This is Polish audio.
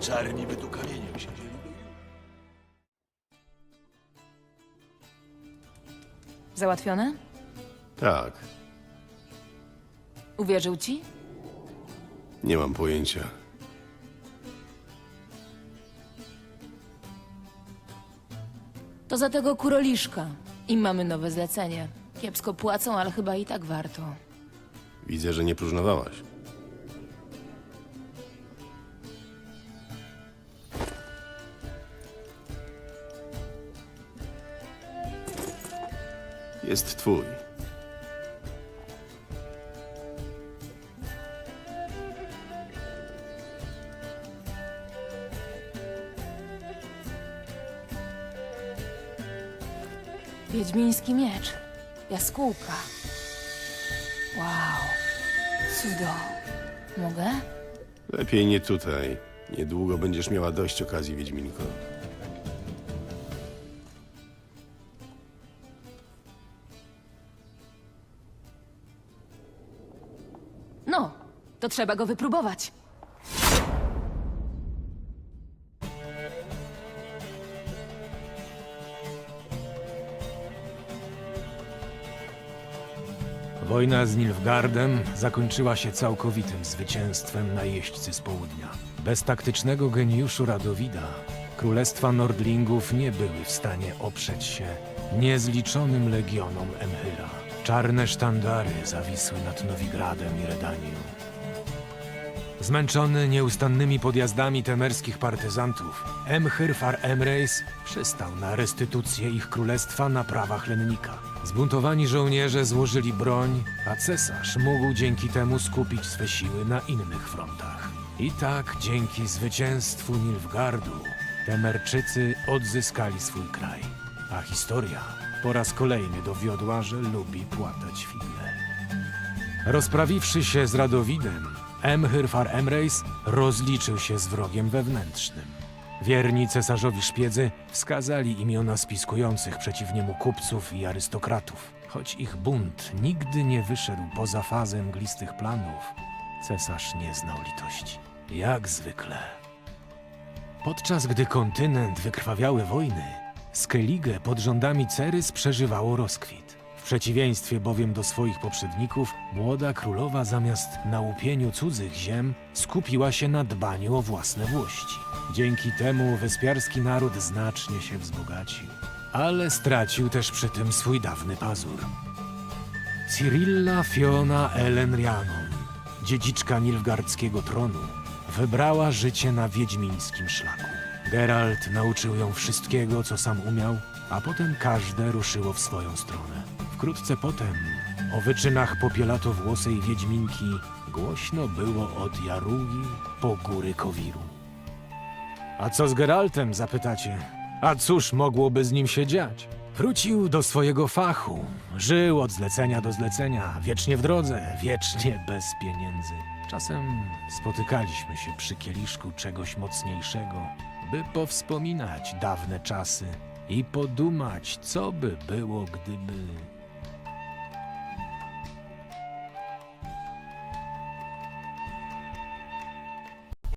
czary niby tu kamieniem siedzieli. Załatwione? Tak, Uwierzył ci? nie mam pojęcia. To za tego kuroliszka. I mamy nowe zlecenie. Kiepsko płacą, ale chyba i tak warto. Widzę, że nie próżnowałaś. Jest twój. Wiedźmiński miecz. Jaskółka. Wow. Cudo. Mogę? Lepiej nie tutaj. Niedługo będziesz miała dość okazji, Wiedźminko. To trzeba go wypróbować. Wojna z Nilfgaardem zakończyła się całkowitym zwycięstwem najeźdźcy z południa. Bez taktycznego geniuszu Radowida królestwa Nordlingów nie były w stanie oprzeć się niezliczonym legionom Emhyra. Czarne sztandary zawisły nad Nowigradem i Redanią. Zmęczony nieustannymi podjazdami temerskich partyzantów, Emhyr Far Emreis przystał na restytucję ich królestwa na prawach lennika. Zbuntowani żołnierze złożyli broń, a cesarz mógł dzięki temu skupić swe siły na innych frontach. I tak dzięki zwycięstwu Nilfgardu Temerczycy odzyskali swój kraj, a historia po raz kolejny dowiodła, że lubi płatać figle. Rozprawiwszy się z Radowidem, Emhyr Far Emreis rozliczył się z wrogiem wewnętrznym. Wierni cesarzowi szpiedzy wskazali imiona spiskujących przeciw niemu kupców i arystokratów. Choć ich bunt nigdy nie wyszedł poza fazę mglistych planów, cesarz nie znał litości. Jak zwykle. Podczas gdy kontynent wykrwawiały wojny, Skellige pod rządami Cerys przeżywało rozkwit. W przeciwieństwie bowiem do swoich poprzedników, młoda królowa zamiast na łupieniu cudzych ziem skupiła się na dbaniu o własne włości. Dzięki temu wyspiarski naród znacznie się wzbogacił, ale stracił też przy tym swój dawny pazur. Cyrilla Fiona Ellen Rhiannon, dziedziczka nilfgardzkiego tronu, wybrała życie na wiedźmińskim szlaku. Geralt nauczył ją wszystkiego, co sam umiał, a potem każde ruszyło w swoją stronę. Wkrótce potem o wyczynach popielatowłosej wiedźminki głośno było od Jarugi po góry Kowiru. A co z Geraltem, zapytacie? A cóż mogłoby z nim się dziać? Wrócił do swojego fachu. Żył od zlecenia do zlecenia, wiecznie w drodze, wiecznie bez pieniędzy. Czasem spotykaliśmy się przy kieliszku czegoś mocniejszego, by powspominać dawne czasy i podumać, co by było, gdyby.